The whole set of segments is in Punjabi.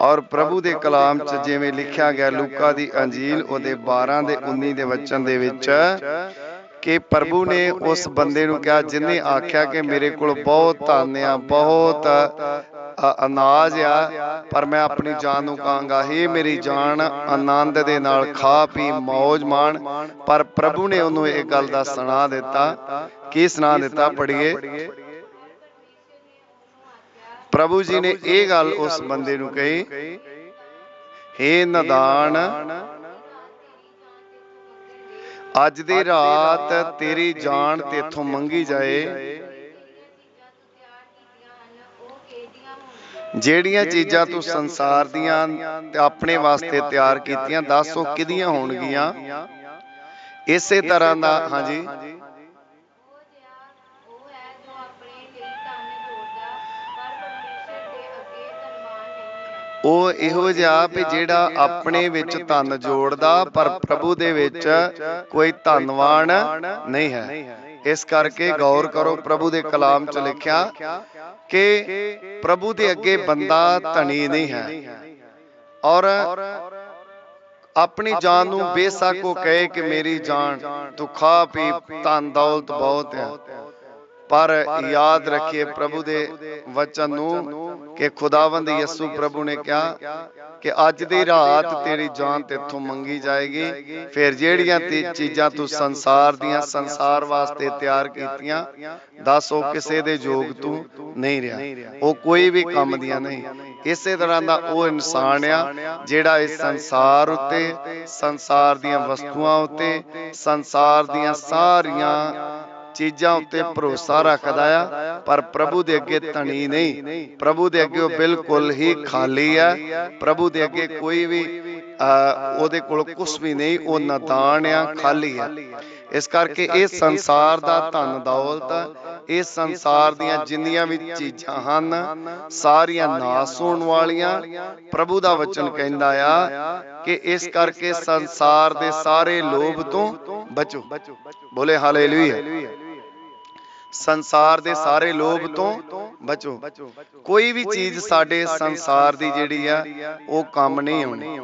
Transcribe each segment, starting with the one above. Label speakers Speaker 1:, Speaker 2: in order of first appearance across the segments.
Speaker 1: ਔਰ ਪ੍ਰਭੂ ਦੇ ਕਲਾਮ 'ਚ ਜਿਵੇਂ ਲਿਖਿਆ ਗਿਆ ਲੂਕਾ ਦੀ ਅੰਜੀਲ ਉਹਦੇ 12 ਦੇ 19 ਦੇ ਵਚਨ ਦੇ ਵਿੱਚ ਕਿ ਪ੍ਰਭੂ ਨੇ ਉਸ ਬੰਦੇ ਨੂੰ ਕਿਹਾ ਜਿਨੇ ਆਖਿਆ ਕਿ ਮੇਰੇ ਕੋਲ ਬਹੁਤ ਧਨ ਆ ਬਹੁਤ ਅਨਾਜ ਆ ਪਰ ਮੈਂ ਆਪਣੀ ਜਾਨ ਨੂੰ ਕਹਾਂਗਾ ਹੇ ਮੇਰੀ ਜਾਨ ਆਨੰਦ ਦੇ ਨਾਲ ਖਾ ਪੀ ਮौज ਮਾਣ ਪਰ ਪ੍ਰਭੂ ਨੇ ਉਹਨੂੰ ਇਹ ਗੱਲ ਦਾ ਸੁਣਾ ਦਿੱਤਾ। ਕੀ ਸੁਣਾ ਦਿੱਤਾ ਪੜ੍ਹੀਏ? ਪ੍ਰਭੂ ਜੀ ਨੇ ਇਹ ਗੱਲ ਉਸ ਬੰਦੇ ਨੂੰ ਕਹੀ ਹੇ ਨਦਾਨ ਅੱਜ ਦੀ ਰਾਤ ਤੇਰੀ ਜਾਨ ਤੇਥੋਂ ਮੰਗੀ ਜਾਏ। ਜਿਹੜੀਆਂ ਚੀਜ਼ਾਂ ਤੂੰ ਸੰਸਾਰ ਦੀਆਂ ਤੇ ਆਪਣੇ ਵਾਸਤੇ ਤਿਆਰ ਕੀਤੀਆਂ ਦੱਸ ਉਹ ਕਿਹਦੀਆਂ ਹੋਣਗੀਆਂ? ਇਸੇ ਤਰ੍ਹਾਂ ਦਾ ਹਾਂਜੀ।
Speaker 2: ਉਹ
Speaker 1: ਇਹੋ ਜਿਹਾ ਵੀ ਜਿਹੜਾ ਆਪਣੇ ਵਿੱਚ ਧਨ ਜੋੜਦਾ ਪਰ ਪ੍ਰਭੂ ਦੇ ਵਿੱਚ ਕੋਈ ਧਨਵਾਨ ਨਹੀਂ ਹੈ। ਇਸ ਕਰਕੇ ਗੌਰ ਕਰੋ ਪ੍ਰਭੂ ਦੇ ਕਲਾਮ 'ਚ ਲਿਖਿਆ ਕਿ ਪ੍ਰਭੂ ਦੇ ਅੱਗੇ ਬੰਦਾ ਧਨੀ ਨਹੀਂ ਹੈ। ਔਰ ਆਪਣੀ ਜਾਨ ਨੂੰ ਬੇਸ਼ੱਕ ਉਹ ਕਹੇ ਕਿ ਮੇਰੀ ਜਾਨ ਤੂੰ ਖਾ ਪੀ ਧਨ ਦੌਲਤ ਬਹੁਤ ਹੈ। ਪਰ ਯਾਦ ਰੱਖੀਏ ਪ੍ਰਭੂ ਦੇ ਵਚਨ ਨੂੰ ਕਿ ਖੁਦਾਵੰਦ ਯਿਸੂ ਪ੍ਰਭੂ ਨੇ ਕਿਹਾ ਕਿ ਅੱਜ ਦੀ ਰਾਤ ਤੇਰੀ ਜਾਨ ਤੇਥੋਂ ਮੰਗੀ ਜਾਏਗੀ। ਫਿਰ ਜਿਹੜੀਆਂ ਤੇ ਚੀਜ਼ਾਂ ਤੂੰ ਸੰਸਾਰ ਦੀਆਂ ਸੰਸਾਰ ਵਾਸਤੇ ਤਿਆਰ ਕੀਤੀਆਂ ਦੱਸ ਉਹ ਕਿਸੇ ਦੇ ਯੋਗ ਤੂੰ ਨਹੀਂ ਰਿਹਾ। ਉਹ ਕੋਈ ਵੀ ਕੰਮ ਦੀਆਂ ਨਹੀਂ। ਇਸੇ ਤਰ੍ਹਾਂ ਦਾ ਉਹ ਇਨਸਾਨ ਆ ਜਿਹੜਾ ਇਸ ਸੰਸਾਰ ਉੱਤੇ ਸੰਸਾਰ ਦੀਆਂ ਵਸਤੂਆਂ ਉੱਤੇ ਸੰਸਾਰ ਦੀਆਂ ਸਾਰੀਆਂ ਚੀਜ਼ਾਂ ਉੱਤੇ ਭਰੋਸਾ ਰੱਖਦਾ ਆ ਪਰ ਪ੍ਰਭੂ ਦੇ ਅੱਗੇ ਧਣੀ ਨਹੀਂ। ਪ੍ਰਭੂ ਦੇ ਅੱਗੇ ਉਹ ਬਿਲਕੁਲ ਹੀ ਖਾਲੀ ਆ। ਪ੍ਰਭੂ ਦੇ ਅੱਗੇ ਕੋਈ ਵੀ ਉਹਦੇ ਕੋਲ ਕੁਝ ਵੀ ਨਹੀਂ ਉਹ ਨਦਾਨ ਆ ਖਾਲੀ ਆ। ਇਸ ਕਰਕੇ ਇਹ ਸੰਸਾਰ ਦਾ ਧਨ ਦੌਲਤ ਇਹ ਸੰਸਾਰ ਦੀਆਂ ਜਿੰਨੀਆਂ ਵੀ ਚੀਜ਼ਾਂ ਹਨ ਸਾਰੀਆਂ ਨਾਸ ਹੋਣ ਵਾਲੀਆਂ ਪ੍ਰਭੂ ਦਾ ਵਚਨ ਕਹਿੰਦਾ ਆ ਕਿ ਇਸ ਕਰਕੇ ਸੰਸਾਰ ਦੇ ਸਾਰੇ ਲੋਭ ਤੋਂ ਬਚੋ। ਬੋਲੇ ਹਾਲੇਲੂਇਆ। ਸੰਸਾਰ ਦੇ ਸਾਰੇ ਲੋਭ ਤੋਂ ਬਚੋ। ਕੋਈ ਵੀ ਚੀਜ਼ ਸਾਡੇ ਸੰਸਾਰ ਦੀ ਜਿਹੜੀ ਆ ਉਹ ਕੰਮ ਨਹੀਂ ਆਉਣੀ।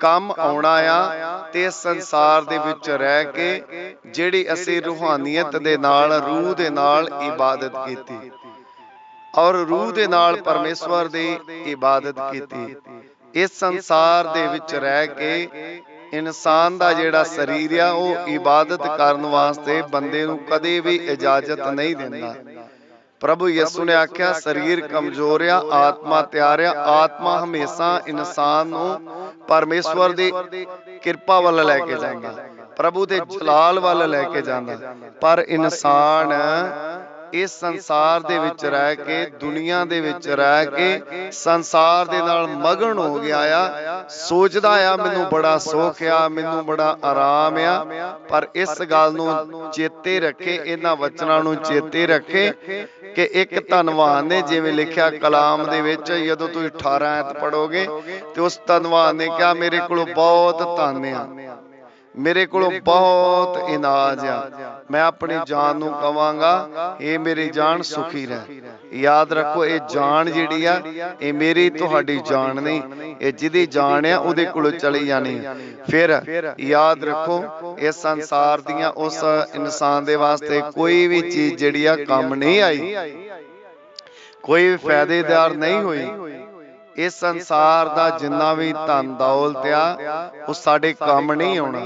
Speaker 1: ਕੰਮ ਆਉਣਾ ਆ ਤੇ ਸੰਸਾਰ ਦੇ ਵਿੱਚ ਰਹਿ ਕੇ ਜਿਹੜੀ ਅਸੀਂ ਰੂਹਾਨੀਅਤ ਦੇ ਨਾਲ ਰੂਹ ਦੇ ਨਾਲ ਇਬਾਦਤ ਕੀਤੀ। ਔਰ ਰੂਹ ਦੇ ਨਾਲ ਪਰਮੇਸ਼ਵਰ ਦੀ ਇਬਾਦਤ ਕੀਤੀ। ਇਸ ਸੰਸਾਰ ਦੇ ਵਿੱਚ ਰਹਿ ਕੇ ਇਨਸਾਨ ਦਾ ਜਿਹੜਾ ਸਰੀਰ ਆ, ਉਹ ਇਬਾਦਤ ਕਰਨ ਵਾਸਤੇ ਬੰਦੇ ਨੂੰ ਕਦੇ ਵੀ ਇਜਾਜ਼ਤ ਨਹੀਂ ਦਿੰਦਾ। ਪ੍ਰਭੂ ਯਿਸੂ ਨੇ ਆਖਿਆ, ਸਰੀਰ ਕਮਜ਼ੋਰ ਆ, ਆਤਮਾ ਤਿਆਰ ਆ, ਆਤਮਾ ਹਮੇਸ਼ਾ ਇਨਸਾਨ ਨੂੰ ਪਰਮੇਸ਼ਵਰ ਦੀ ਕਿਰਪਾ ਵੱਲ ਲੈ ਕੇ ਜਾਂਦਾ। ਪ੍ਰਭੂ ਦੇ ਜਲਾਲ ਵੱਲ ਲੈ ਕੇ ਜਾਂਦਾ। ਪਰ ਇਨਸਾਨ ਇਸ ਸੰਸਾਰ ਦੇ ਵਿੱਚ ਰਹਿ ਕੇ, ਦੁਨੀਆ ਦੇ ਵਿੱਚ ਰਹਿ ਕੇ, ਸੰਸਾਰ ਦੇ ਨਾਲ ਮਗਨ ਹੋ ਗਿਆ ਆ। ਸੋਚਦਾ ਆ, ਮੈਨੂੰ ਬੜਾ ਸੁੱਖ ਆ, ਮੈਨੂੰ ਬੜਾ ਆਰਾਮ ਆ। ਪਰ ਇਸ ਗੱਲ ਨੂੰ ਚੇਤੇ ਰੱਖੇ, ਇਹਨਾਂ ਵਚਨਾਂ ਨੂੰ ਚੇਤੇ ਰੱਖੇ ਕਿ ਇੱਕ ਧਨਵਾਨ ਨੇ, ਜਿਵੇਂ ਲਿਖਿਆ ਕਲਾਮ ਦੇ ਵਿੱਚ, ਜਦੋਂ ਤੁਸੀਂ 18 ਐਤ ਪੜੋਗੇ ਤੇ ਉਸ ਧਨਵਾਨ ਨੇ ਕਿਹਾ, ਮੇਰੇ ਕੋਲ ਬਹੁਤ ਧਨ ਆ। ਮੇਰੇ ਕੋਲੋਂ ਬਹੁਤ ਇਨਾਜ ਆ। ਮੈਂ ਆਪਣੀ ਜਾਨ ਨੂੰ ਕਵਾਂਗਾ ਇਹ ਮੇਰੀ ਜਾਨ ਸੁਖੀ ਰਹਿ। ਯਾਦ ਰੱਖੋ ਇਹ ਜਾਨ ਜਿਹੜੀ ਆ ਇਹ ਮੇਰੀ ਤੁਹਾਡੀ ਜਾਨ ਨਹੀਂ। ਇਹ ਜਿਹਦੀ ਜਾਨ ਆ ਉਹਦੇ ਕੋਲੋਂ ਚਲੀ ਜਾਣੀ। ਫਿਰ ਯਾਦ ਰੱਖੋ ਇਸ ਸੰਸਾਰ ਦੀਆਂ ਉਸ ਇਨਸਾਨ ਦੇ ਵਾਸਤੇ ਕੋਈ ਵੀ ਚੀਜ਼ ਜਿਹੜੀ ਆ ਕੰਮ ਨਹੀਂ ਆਈ। ਕੋਈ ਵੀ ਫਾਇਦੇਦਾਰ ਨਹੀਂ ਹੋਈ। ਇਸ ਸੰਸਾਰ ਦਾ ਜਿੰਨਾ ਵੀ ਧਨ ਦੌਲਤ ਆ, ਉਹ ਸਾਡੇ ਕੰਮ ਨਹੀਂ ਆਉਣਾ।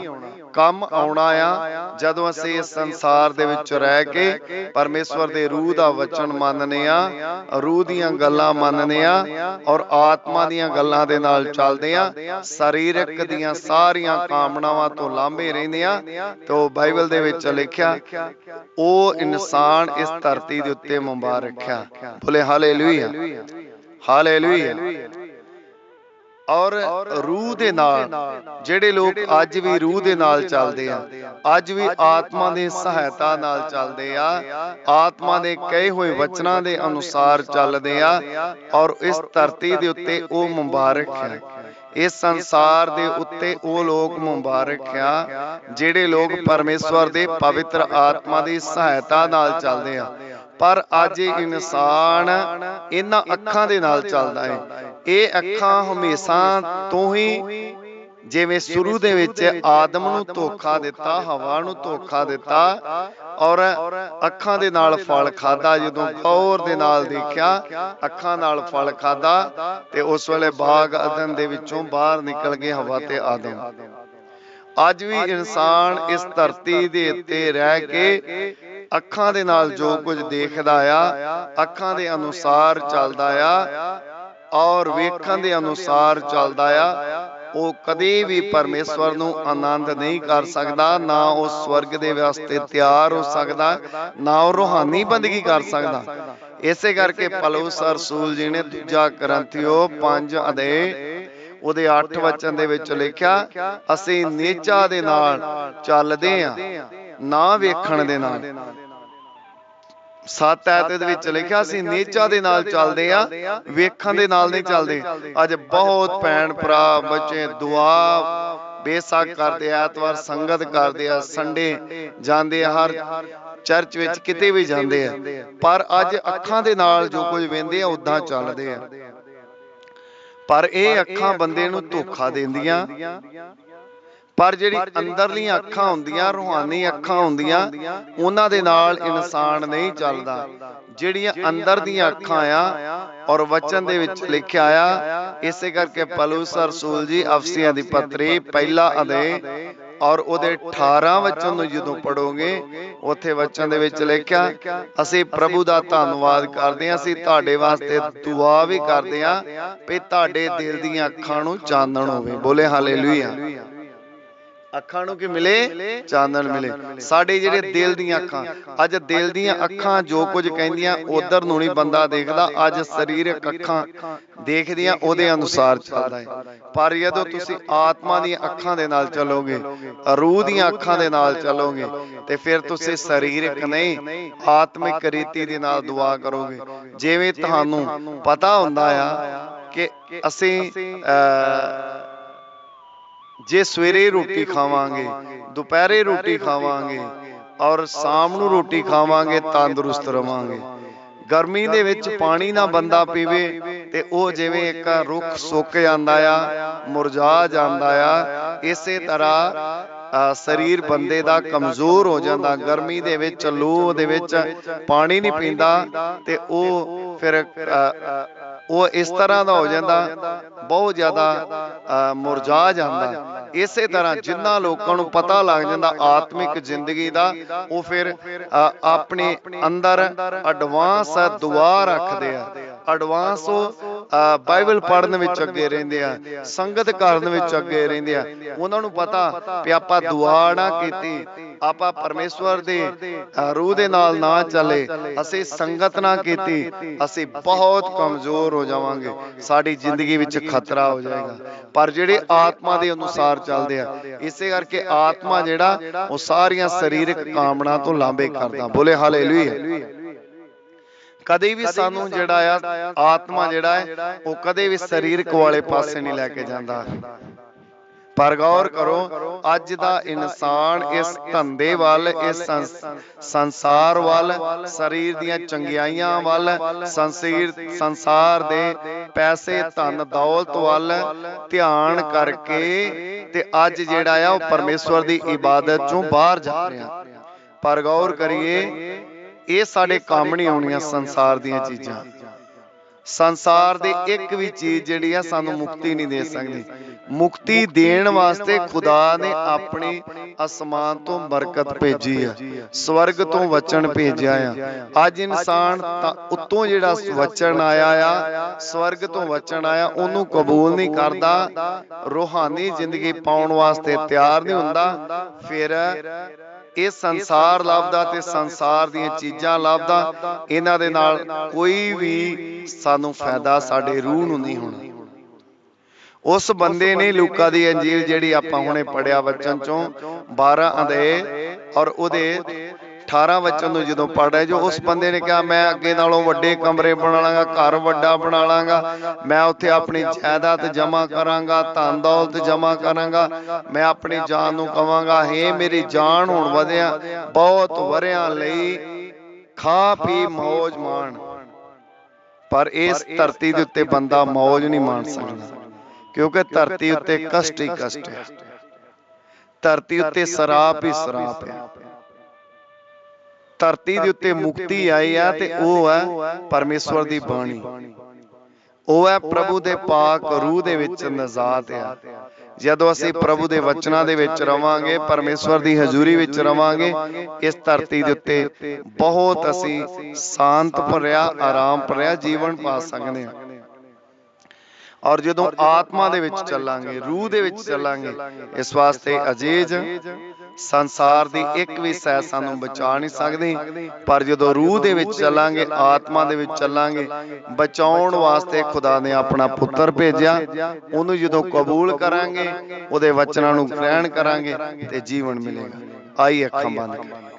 Speaker 1: ਕੰਮ ਆਉਣਾ ਆ ਜਦੋਂ ਅਸੀਂ ਇਸ ਸੰਸਾਰ ਦੇ ਵਿੱਚ ਰਹਿ ਕੇ ਪਰਮੇਸ਼ਵਰ ਦੇ ਰੂਹ ਦਾ ਵਚਨ ਮੰਨਨੇ ਆ, ਰੂਹ ਦੀਆਂ ਗੱਲਾਂ ਮੰਨਨੇ ਆ ਔਰ ਆਤਮਾ ਦੀਆਂ ਗੱਲਾਂ ਦੇ ਨਾਲ ਚੱਲਦੇ ਆ, ਸਰੀਰਕ ਦੀਆਂ ਸਾਰੀਆਂ ਕਾਮਨਾਵਾਂ ਤੋਂ ਲਾਂਭੇ ਰਹਿੰਦੇ ਆ ਤੇ ਉਹ ਬਾਈਬਲ ਦੇ ਵਿੱਚ ਲਿਖਿਆ, ਉਹ ਇਨਸਾਨ ਇਸ ਧਰਤੀ ਦੇ ਉੱਤੇ ਮੁਬਾਰਕ ਆ। ਬੋਲੇ ਹਾਲੇਲੂਇਆ। ਹਾਲੇਲੂਇਆ। ਔਰ ਰੂਹ ਦੇ ਨਾਲ, ਜਿਹੜੇ ਲੋਕ ਅੱਜ ਵੀ ਰੂਹ ਦੇ ਨਾਲ ਚੱਲਦੇ ਆ, ਅੱਜ ਵੀ ਆਤਮਾ ਦੀ ਸਹਾਇਤਾ ਨਾਲ ਚੱਲਦੇ ਆ, ਆਤਮਾ ਦੇ ਕਹੇ ਹੋਏ ਵਚਨਾਂ ਦੇ ਅਨੁਸਾਰ ਚੱਲਦੇ ਆ, ਔਰ ਇਸ ਧਰਤੀ ਦੇ ਉੱਤੇ ਉਹ ਮੁਬਾਰਕ ਹੈ। ਇਸ ਸੰਸਾਰ ਦੇ ਉੱਤੇ ਉਹ ਲੋਕ ਮੁਬਾਰਕ ਆ, ਜਿਹੜੇ ਲੋਕ ਪਰਮੇਸ਼ਵਰ ਦੇ ਪਵਿੱਤਰ ਆਤਮਾ ਦੀ ਸਹਾਇਤਾ ਨਾਲ ਚੱਲਦੇ ਆ। ਪਰ ਅੱਜ ਇਨਸਾਨ ਇਹਨਾਂ ਅੱਖਾਂ ਦੇ ਨਾਲ ਚੱਲਦਾ ਹੈ ਇਹ ਅੱਖਾਂ ਹਮੇਸ਼ਾ ਤੋਂ ਹੀ ਜਿਵੇਂ ਸ਼ੁਰੂ ਦੇ ਵਿੱਚ ਆਦਮ ਨੂੰ ਧੋਖਾ ਦਿੱਤਾ, ਹਵਾ ਨੂੰ ਧੋਖਾ ਦਿੱਤਾ ਔਰ ਅੱਖਾਂ ਦੇ ਨਾਲ ਫਲ ਖਾਦਾ ਜਦੋਂ ਗੌਰ ਦੇ ਨਾਲ ਦੇਖਿਆ, ਅੱਖਾਂ ਨਾਲ ਫਲ ਖਾਦਾ ਤੇ ਉਸ ਵੇਲੇ ਬਾਗ ਅਦਨ ਦੇ ਵਿੱਚੋਂ ਬਾਹਰ ਨਿਕਲ ਗਏ ਹਵਾ ਤੇ ਆਦਮ। ਅੱਜ ਵੀ ਇਨਸਾਨ ਇਸ ਧਰਤੀ ਦੇ ਉੱਤੇ ਰਹਿ ਕੇ ਅੱਖਾਂ ਦੇ ਨਾਲ ਜੋ ਕੁਝ ਦੇਖਦਾ ਆ, ਅੱਖਾਂ ਦੇ ਅਨੁਸਾਰ ਚੱਲਦਾ ਆ ਔਰ ਵੇਖਣ ਦੇ ਅਨੁਸਾਰ ਚੱਲਦਾ ਆ, ਉਹ ਕਦੇ ਵੀ ਪਰਮੇਸ਼ਵਰ ਨੂੰ ਆਨੰਦ ਨਹੀਂ ਕਰ ਸਕਦਾ, ਨਾ ਉਹ ਸਵਰਗ ਦੇ ਵਾਸਤੇ ਤਿਆਰ ਹੋ ਸਕਦਾ, ਨਾ ਉਹ ਰੂਹਾਨੀ ਬੰਦਗੀ ਕਰ ਸਕਦਾ। ਇਸੇ ਕਰਕੇ ਪਲੂਸ ਰਸੂਲ ਜੀ ਨੇ ਦੂਜਾ ਗ੍ਰੰਥਿਓ 5 ਅਧੇ, ਉਹਦੇ 8 ਵਚਨ ਦੇ ਵਿੱਚ ਲਿਖਿਆ, ਅਸੀਂ ਨੇਚਾ ਦੇ ਨਾਲ ਚੱਲਦੇ ਆ ਨਾ ਵੇਖਣ ਦੇ ਨਾਲ। ਸੱਤ ਐਤ ਦੇ ਵਿੱਚ ਲਿਖਿਆ ਸੀ ਨੇਚਾ ਦੇ ਨਾਲ ਚੱਲਦੇ ਆ ਵੇਖਣ ਦੇ ਨਾਲ ਨਹੀਂ ਚੱਲਦੇ। ਅੱਜ ਬਹੁਤ ਭੈਣ ਭਰਾ ਬੱਚੇ ਦੁਆ ਬੇਸਾਖ ਕਰਦੇ ਆ ਐਤਵਾਰ ਸੰਗਤ ਕਰਦੇ ਆ ਸੰਡੇ ਜਾਂਦੇ ਆ ਹਰ ਚਰਚ ਵਿੱਚ ਕਿਤੇ ਵੀ ਜਾਂਦੇ ਆ। ਪਰ ਅੱਜ ਅੱਖਾਂ ਦੇ ਨਾਲ ਜੋ ਕੁਝ ਵੇਂਦੇ ਆ ਉਦਾਂ ਚੱਲਦੇ ਆ। ਪਰ ਇਹ ਅੱਖਾਂ ਬੰਦੇ ਨੂੰ ਧੋਖਾ ਦਿੰਦੀਆਂ। ਪਰ ਜਿਹੜੀ ਅੰਦਰਲੀਆਂ ਅੱਖਾਂ ਹੁੰਦੀਆਂ, ਰੂਹਾਨੀ ਅੱਖਾਂ ਹੁੰਦੀਆਂ, ਉਹਨਾਂ ਦੇ ਨਾਲ ਇਨਸਾਨ ਨਹੀਂ ਚੱਲਦਾ। ਜਿਹੜੀਆਂ ਅੰਦਰ ਦੀਆਂ ਅੱਖਾਂ ਆ ਔਰ ਵਚਨ ਦੇ ਵਿੱਚ ਲਿਖਿਆ ਆ, ਇਸੇ ਕਰਕੇ ਪਲੂਸ ਰਸੂਲ ਜੀ ਅਫਸੀਆਂ ਦੀ ਪੱਤਰੀ ਪਹਿਲਾ ਅਧੇ ਔਰ ਉਹਦੇ 18 ਵਚਨ ਨੂੰ ਜਦੋਂ ਪੜੋਗੇ ਉੱਥੇ ਵਚਨ ਦੇ ਵਿੱਚ ਲਿਖਿਆ, ਅਸੀਂ ਪ੍ਰਭੂ ਦਾ ਧੰਨਵਾਦ ਕਰਦੇ ਹਾਂ, ਅਸੀਂ ਤੁਹਾਡੇ ਵਾਸਤੇ ਦੁਆ ਵੀ ਕਰਦੇ ਹਾਂ ਵੀ ਤੁਹਾਡੇ ਦਿਲ ਦੀਆਂ ਅੱਖਾਂ ਨੂੰ ਚਾਨਣ ਹੋਵੇ। ਬੋਲੇ ਹਾਲੇਲੂਇਆ। ਅੱਖਾਂ ਨੂੰ ਕੀ ਮਿਲੇ? ਚਾਨਣ ਮਿਲੇ? ਸਾਡੇ ਜਿਹੜੇ ਦਿਲ ਦੀਆਂ ਅੱਖਾਂ ਅੱਜ ਦਿਲ ਦੀਆਂ ਅੱਖਾਂ ਜੋ ਕੁਝ ਕਹਿੰਦੀਆਂ ਉਧਰ ਨੂੰ ਨਹੀਂ ਬੰਦਾ ਦੇਖਦਾ ਅੱਜ ਸਰੀਰਕ ਅੱਖਾਂ ਦੇਖਦੀਆਂ ਉਹਦੇ ਅਨੁਸਾਰ ਚੱਲਦਾ ਹੈ। ਪਰ ਜਦੋਂ ਤੁਸੀਂ ਆਤਮਾ ਦੀਆਂ ਅੱਖਾਂ ਦੇ ਨਾਲ ਚੱਲੋਗੇ। ਰੂਹ ਦੀਆਂ ਅੱਖਾਂ ਦੇ ਨਾਲ ਚੱਲੋਗੇ। ਤੇ ਫਿਰ ਤੁਸੀਂ ਸਰੀਰਕ ਨਹੀਂ ਆਤਮਿਕ ਰੀਤੀ ਦੇ ਨਾਲ ਦੁਆ ਕਰੋਗੇ। ਜਿਵੇਂ ਤੁਹਾਨੂੰ ਪਤਾ ਹੁੰਦਾ ਆ ਕਿ ਅਸੀਂ ਜੇ ਸਵੇਰੇ ਰੋਟੀ ਖਾਵਾਂਗੇ, ਦੁਪਹਿਰੇ ਰੋਟੀ ਖਾਵਾਂਗੇ ਔਰ ਸ਼ਾਮ ਨੂੰ ਰੋਟੀ ਖਾਵਾਂਗੇ, ਤੰਦਰੁਸਤ ਰਵਾਂਗੇ। ਗਰਮੀ ਦੇ ਵਿੱਚ ਪਾਣੀ ਨਾ ਬੰਦਾ ਪੀਵੇ ਤੇ ਉਹ ਜਿਵੇਂ ਇੱਕ ਰੁੱਖ ਸੁੱਕ ਜਾਂਦਾ ਆ, ਮੁਰਝਾ ਜਾਂਦਾ ਆ, ਇਸੇ ਤਰ੍ਹਾਂ ਸਰੀਰ ਬੰਦੇ ਦਾ ਕਮਜ਼ੋਰ ਹੋ ਜਾਂਦਾ। ਗਰਮੀ ਦੇ ਵਿੱਚ, ਲੂ ਦੇ ਵਿੱਚ ਪਾਣੀ ਨਹੀਂ ਪੀਂਦਾ ਤੇ ਉਹ ਫਿਰ ਉਹ ਇਸ ਤਰ੍ਹਾਂ ਦਾ ਹੋ ਜਾਂਦਾ ਬਹੁਤ ਜ਼ਿਆਦਾ ਮੁਰਝਾ ਜਾਂਦਾ। ਇਸੇ ਤਰ੍ਹਾਂ ਜਿੰਨਾ ਲੋਕਾਂ ਨੂੰ ਪਤਾ ਲੱਗ ਜਾਂਦਾ ਆਤਮਿਕ ਜ਼ਿੰਦਗੀ ਦਾ ਉਹ ਫਿਰ ਆਪਣੇ ਅੰਦਰ ਐਡਵਾਂਸ ਦੁਆ ਰੱਖਦੇ ਆ। ਐਡਵਾਂਸ ਉਹ ਬਾਈਬਲ ਪੜ੍ਹਨ ਵਿੱਚ ਅੱਗੇ ਰਹਿੰਦੇ ਆ ਸੰਗਤ ਕਰਨ ਵਿੱਚ ਅੱਗੇ ਰਹਿੰਦੇ ਆ। ਉਹਨਾਂ ਨੂੰ ਪਤਾ ਵੀ ਆਪਾਂ ਦੁਆ ਨਾ ਕੀਤੀ ਆਪਾਂ ਪਰਮੇਸ਼ਵਰ ਦੇ ਰੂਹ ਦੇ ਨਾਲ ਨਾ ਚੱਲੇ। ਅਸੀਂ ਸੰਗਤ ਨਾ ਕੀਤੀ ਅਸੀਂ ਬਹੁਤ ਕਮਜ਼ੋਰ ਹੋ ਜਾਵਾਂਗੇ। ਸਾਡੀ ਜ਼ਿੰਦਗੀ ਵਿੱਚ ਖਤਰਾ ਹੋ ਜਾਏਗਾ। ਪਰ ਜਿਹੜੇ ਆਤਮਾ ਦੇ ਅਨੁਸਾਰ ਚੱਲਦੇ ਆ ਇਸੇ ਕਰਕੇ ਆਤਮਾ ਜਿਹੜਾ ਉਹ ਸਾਰੀਆਂ ਸਰੀਰਕ ਕਾਮਨਾ ਤੋਂ ਲਾਂਬੇ ਕਰਦਾ। ਬੋਲੇ ਹਾਲੇਲੂਇਆ। ਕਦੇ ਵੀ ਸਾਨੂੰ ਜਿਹੜਾ ਆ ਆਤਮਾ ਜਿਹੜਾ ਹੈ ਉਹ ਕਦੇ ਵੀ ਸਰੀਰਕ ਵਾਲੇ ਪਾਸੇ ਨਹੀਂ ਲੈ ਕੇ ਜਾਂਦਾ। ਪਰ ਗੌਰ ਕਰੋ ਅੱਜ ਦਾ ਇਨਸਾਨ ਇਸ ਧੰਦੇ ਵੱਲ ਇਸ ਸੰਸ- ਸੰਸਾਰ ਵੱਲ ਸਰੀਰ ਦੀਆਂ ਚੰਗਿਆਈਆਂ ਵੱਲ ਸੰਸੀਰ ਸੰਸਾਰ ਦੇ ਪੈਸੇ ਧਨ ਦੌਲਤ ਵੱਲ ਧਿਆਨ ਕਰਕੇ ਤੇ ਅੱਜ ਜਿਹੜਾ ਆ ਉਹ ਪਰਮੇਸ਼ਵਰ ਦੀ ਇਬਾਦਤ ਚੋਂ ਬਾਹਰ ਜਾ ਰਿਹਾ। ਪਰ ਗੌਰ ਕਰੀਏ ਇਹ ਸਾਡੇ ਕੰਮ ਨਹੀਂ ਆਉਣੀਆਂ ਸੰਸਾਰ ਦੀਆਂ ਚੀਜ਼ਾਂ। ਸੰਸਾਰ ਦੇ ਇੱਕ ਵੀ ਚੀਜ਼ ਜਿਹੜੀ ਆ ਸਾਨੂੰ ਮੁਕਤੀ ਨਹੀਂ ਦੇ ਸਕਦੀ। ਮੁਕਤੀ ਦੇਣ ਵਾਸਤੇ ਖੁਦਾ ਨੇ ਆਪਣੀ ਅਸਮਾਨ ਤੋਂ ਬਰਕਤ ਭੇਜੀ ਆ। ਸਵਰਗ ਤੋਂ ਵਚਨ ਭੇਜਿਆ ਆ। ਅੱਜ ਇਨਸਾਨ ਤਾਂ ਉੱਤੋਂ ਜਿਹੜਾ ਵਚਨ ਆਇਆ ਆ ਸਵਰਗ ਤੋਂ ਵਚਨ ਆਇਆ ਉਹਨੂੰ ਕਬੂਲ ਨਹੀਂ ਕਰਦਾ ਰੂਹਾਨੀ ਜ਼ਿੰਦਗੀ ਪਾਉਣ ਵਾਸਤੇ ਤਿਆਰ ਨਹੀਂ ਹੁੰਦਾ ਫਿਰ ਇਹ ਸੰਸਾਰ ਲੱਭਦਾ ਤੇ ਸੰਸਾਰ ਦੀਆਂ ਚੀਜ਼ਾਂ ਲੱਭਦਾ, ਇਹਨਾਂ ਦੇ ਨਾਲ ਕੋਈ ਵੀ ਸਾਨੂੰ ਫਾਇਦਾ ਸਾਡੇ ਰੂਹ ਨੂੰ ਨਹੀਂ ਹੋਣਾ। ਉਸ ਬੰਦੇ ਨੇ ਲੂਕਾ ਦੀ ਅੰਜੀਲ ਜਿਹੜੀ ਆਪਾਂ ਹੁਣੇ ਪੜਿਆ ਵਚਨ ਚੋਂ 12 ਅਧੇ ਔਰ ਉਹਦੇ 18 ਵਚਨ ਨੂੰ ਜਦੋਂ ਪੜਿਆ ਜੋ ਉਸ ਬੰਦੇ ਨੇ ਕਿਹਾ ਮੈਂ ਅੱਗੇ ਨਾਲੋਂ ਵੱਡੇ ਕਮਰੇ ਬਣਾ ਲਾਂਗਾ ਘਰ ਵੱਡਾ ਬਣਾ ਲਾਂਗਾ ਮੈਂ ਉੱਥੇ ਆਪਣੀ ਜਾਇਦਾਦ ਜਮ੍ਹਾਂ ਕਰਾਂਗਾ ਧਨ ਦੌਲਤ ਜਮ੍ਹਾਂ ਕਰਾਂਗਾ ਮੈਂ ਆਪਣੀ ਜਾਨ ਨੂੰ ਕਵਾਂਗਾ ਹੇ ਮੇਰੀ ਜਾਨ ਹੁਣ ਵਧਿਆ ਬਹੁਤ ਵਰਿਆਂ ਲਈ ਖਾ ਪੀ ਮौज ਮਾਣ। ਪਰ ਇਸ ਧਰਤੀ ਦੇ ਉੱਤੇ ਬੰਦਾ ਮौज ਨਹੀਂ ਮਾਣ ਸਕਦਾ ਕਿਉਂਕਿ ਧਰਤੀ ਉੱਤੇ ਕਸ਼ਟ ਹੀ ਕਸ਼ਟ ਹੈ। ਧਰਤੀ ਉੱਤੇ ਸਰਾਪ ਹੀ। ਸਰਾਪ ਹੈ। ਧਰਤੀ ਦੇ ਉੱਤੇ ਮੁਕਤੀ ਆਈ ਆ ਤੇ ਉਹ ਹੈ ਪਰਮੇਸ਼ਵਰ ਦੀ ਬਾਣੀ। ਉਹ ਹੈ ਪ੍ਰਭੂ ਦੇ ਪਾਕ ਰੂਹ ਦੇ ਵਿੱਚ ਨਜ਼ਾਤ ਆ। ਜਦੋਂ ਅਸੀਂ ਪ੍ਰਭੂ ਦੇ ਵਚਨਾਂ ਦੇ ਵਿੱਚ ਰਵਾਂਗੇ ਪਰਮੇਸ਼ਵਰ ਦੀ ਹਜ਼ੂਰੀ ਵਿੱਚ ਰਵਾਂਗੇ ਇਸ ਧਰਤੀ ਦੇ ਉੱਤੇ ਬਹੁਤ ਅਸੀਂ ਸ਼ਾਂਤ ਭਰਿਆ ਆਰਾਮ ਭਰਿਆ ਜੀਵਨ ਪਾ ਸਕਦੇ ਹਾਂ। ਔਰ ਜਦੋਂ ਆਤਮਾ ਦੇ ਵਿੱਚ ਚੱਲਾਂਗੇ ਰੂਹ ਦੇ ਵਿੱਚ ਚੱਲਾਂਗੇ ਇਸ ਵਾਸਤੇ ਅਜੀਜ਼ ਸੰਸਾਰ ਦੀ ਇੱਕ ਵੀ ਸਹਿ ਸਾਨੂੰ ਬਚਾ ਨਹੀਂ ਸਕਦੀ। ਪਰ ਜਦੋਂ ਰੂਹ ਦੇ ਵਿੱਚ ਚੱਲਾਂਗੇ ਆਤਮਾ ਦੇ ਵਿੱਚ ਚੱਲਾਂਗੇ। ਬਚਾਉਣ ਵਾਸਤੇ ਖੁਦਾ ਨੇ ਆਪਣਾ ਪੁੱਤਰ ਭੇਜਿਆ। ਉਹਨੂੰ ਜਦੋਂ ਕਬੂਲ ਕਰਾਂਗੇ ਉਹਦੇ ਵਚਨਾਂ ਨੂੰ ਗ੍ਰਹਿਣ ਕਰਾਂਗੇ ਤੇ ਜੀਵਨ ਮਿਲੇਗਾ। ਆਈ ਅੱਖਾਂ ਬੰਦ ਕਰੀਏ